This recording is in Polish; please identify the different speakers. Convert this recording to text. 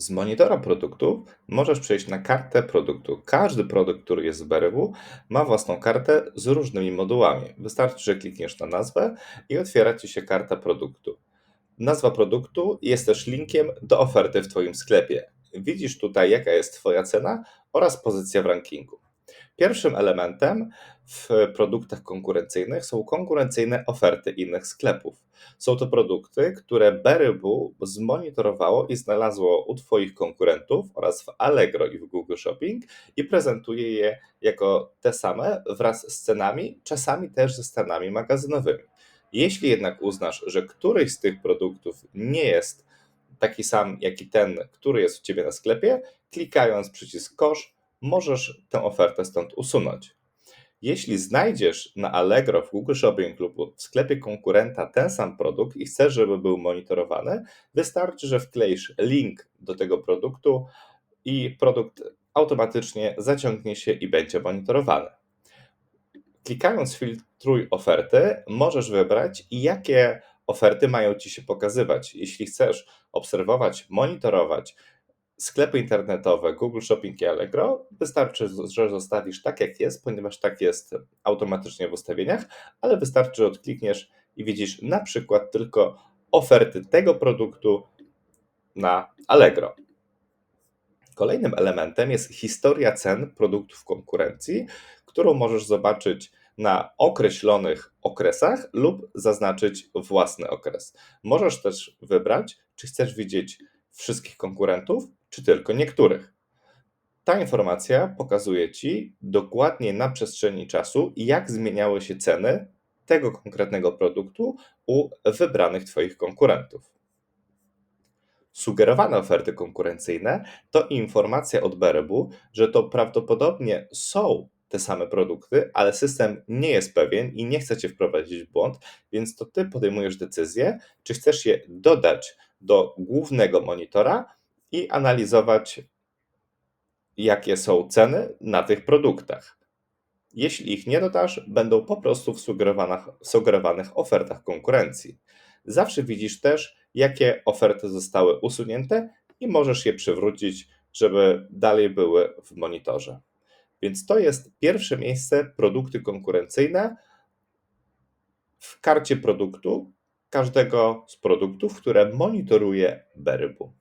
Speaker 1: Z monitora produktów możesz przejść na kartę produktu. Każdy produkt, który jest w Berybu, ma własną kartę z różnymi modułami. Wystarczy, że klikniesz na nazwę i otwiera ci się karta produktu. Nazwa produktu jest też linkiem do oferty w Twoim sklepie. Widzisz tutaj, jaka jest Twoja cena oraz pozycja w rankingu. Pierwszym elementem w produktach konkurencyjnych są konkurencyjne oferty innych sklepów. Są to produkty, które Berybu zmonitorowało i znalazło u Twoich konkurentów oraz w Allegro i w Google Shopping i prezentuje je jako te same wraz z cenami, czasami też ze stanami magazynowymi. Jeśli jednak uznasz, że któryś z tych produktów nie jest taki sam jak i ten, który jest u Ciebie na sklepie, klikając przycisk kosz, możesz tę ofertę stąd usunąć. Jeśli znajdziesz na Allegro, w Google Shopping lub w sklepie konkurenta ten sam produkt i chcesz, żeby był monitorowany, wystarczy, że wkleisz link do tego produktu i produkt automatycznie zaciągnie się i będzie monitorowany. Klikając filtruj oferty, możesz wybrać, jakie oferty mają Ci się pokazywać. Jeśli chcesz obserwować, monitorować sklepy internetowe Google Shopping i Allegro, wystarczy, że zostawisz tak jak jest, ponieważ tak jest automatycznie w ustawieniach, ale wystarczy, że odklikniesz i widzisz na przykład tylko oferty tego produktu na Allegro. Kolejnym elementem jest historia cen produktów konkurencji, którą możesz zobaczyć na określonych okresach lub zaznaczyć własny okres. Możesz też wybrać, czy chcesz widzieć wszystkich konkurentów, czy tylko niektórych. Ta informacja pokazuje Ci dokładnie na przestrzeni czasu, jak zmieniały się ceny tego konkretnego produktu u wybranych Twoich konkurentów. Sugerowane oferty konkurencyjne to informacja od Berebu, że to prawdopodobnie są te same produkty, ale system nie jest pewien i nie chce Cię wprowadzić w błąd, więc to Ty podejmujesz decyzję, czy chcesz je dodać do głównego monitora i analizować, jakie są ceny na tych produktach. Jeśli ich nie dodasz, będą po prostu w sugerowanych, sugerowanych ofertach konkurencji. Zawsze widzisz też, jakie oferty zostały usunięte i możesz je przywrócić, żeby dalej były w monitorze. Więc to jest pierwsze miejsce produkty konkurencyjne w karcie produktu każdego z produktów, które monitoruje Berybu.